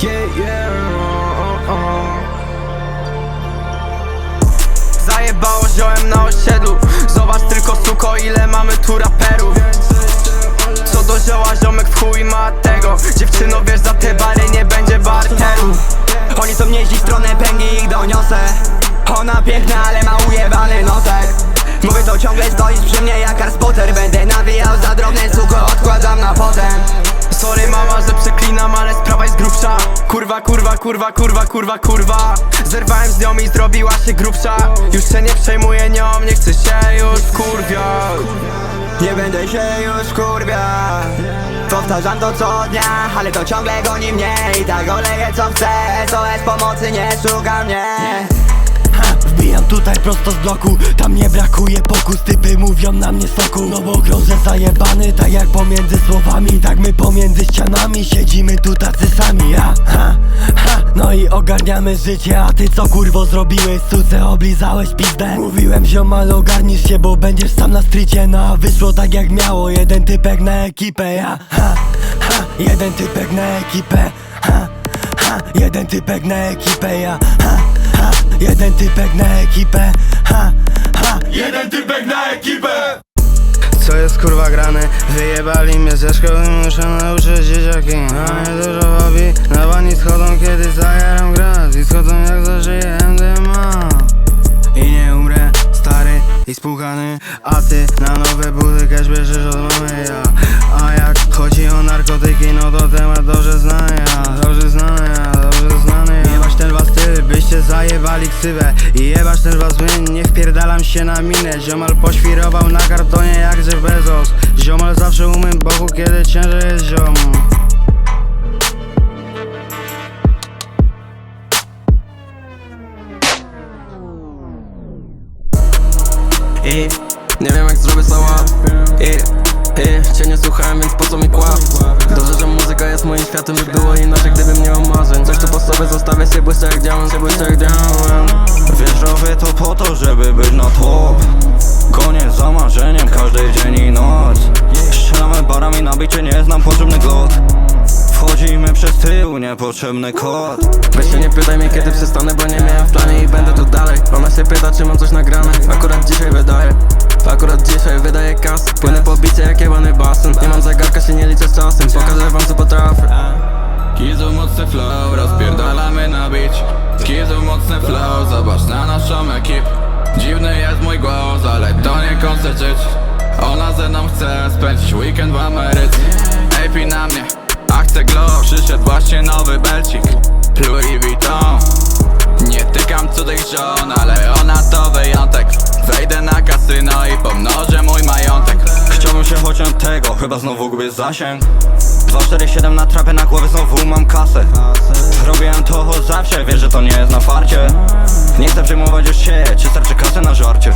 Yeah, yeah, oh, oh, oh. Zajebało ziołem na osiedlu. Zobacz tylko suko ile mamy tu raperów. Co do zioła ziomek w chuj ma tego. Dziewczyno wiesz za te bary nie będzie barteru. Oni są nieźli stronę pęgi ich doniosę. Ona piękna, ale ma ujebany nosek Mówię to ciągle stoisz przy mnie jak Harry Potter. Będę nawijał za drobne suko, odkładam na potem Kurwa, kurwa, kurwa, kurwa, kurwa, kurwa. Zerwałem z nią i zrobiła się grubsza. Już się nie przejmuję nią, nie chcę się już wkurwiać. Nie będę się już kurwia Powtarzam to co dnia, ale to ciągle goni mnie. I tak oleję co chcę, SOS pomocy nie szuka mnie tutaj prosto z bloku Tam nie brakuje pokus. Typy mówią na mnie soku No bo krążę zajebany Tak jak pomiędzy słowami. Tak my pomiędzy ścianami Siedzimy tu tacy sami. Ja, ha, ha. No i ogarniamy życie A ty co kurwo zrobiłeś? Suce oblizałeś pizdę. Mówiłem ziomal ogarnisz się Bo będziesz sam na strycie No a wyszło tak jak miało. Jeden typek na ekipę Ja, ha, ha. Jeden typek na ekipę Ha, ha. Jeden typek na ekipę Ja, ha, ha Jeden typek na ekipę Ha, ha. Jeden typek na ekipę. Co jest kurwa grane? Wyjebali mnie ze szkoły, muszę nauczyć dzieciaki. A nie dużo bawi, na bani schodzą kiedy zajaram gras I schodzą jak zażyję MDMA I nie umrę, stary i spłukany. A ty na nowe buty cash bierzesz od mamy ja. A jak chodzi o byście zajebali ksywę I jebać ten was my, nie wpierdalam się na minę. Ziomal poświrował na kartonie jak Jeff Bezos Ziomal zawsze u mym boku, kiedy ciężej jest ziom. I nie wiem jak zrobię sała I, i cię nie słuchałem, więc po co mi kłam? Dobrze, że muzyka jest moim światem By było inaczej, gdybym nie miał marzeń. Coś tu po sobie zostawię błyszczę jak diament Wiesz, robię to po to, żeby być na top. Koniec za marzeniem, każdy dzień i noc. Strzelamy barami na bicie, nie znam potrzebny glot. Wchodzimy przez tył, niepotrzebny kod Weź się nie pytaj mnie kiedy przestanę, bo nie miałem w planie i będę tu dalej. Ona się pyta czy mam coś nagrane, akurat dzisiaj wydaje. Akurat dzisiaj wydaję kas. Płynę po bicie jak jebany basen. Nie mam zegarka, się nie liczę z czasem. Pokażę wam co potrafię. Kizu mocny flow, rozpierdalamy na bić Kizu mocny flow, zobacz na naszą ekip. Dziwny jest mój głos, ale to nie koncert żyć. Ona ze mną chce spędzić weekend w Ameryce. AP na mnie, a chcę glow Przyszedł właśnie nowy belcik. Louis Vuitton Nie tykam cudzych żon, ale ona to wyjątek. Wejdę na kasyno i pomnożę mój majątek. Chciałbym się chociaż tego, chyba znowu gubię zasięg 2, 4, 7 na trapę na głowę znowu mam kasę. Robiłem to od zawsze, wiesz, że to nie jest na farcie. Nie chcę przejmować już się, czy starczy kasę na żarcie.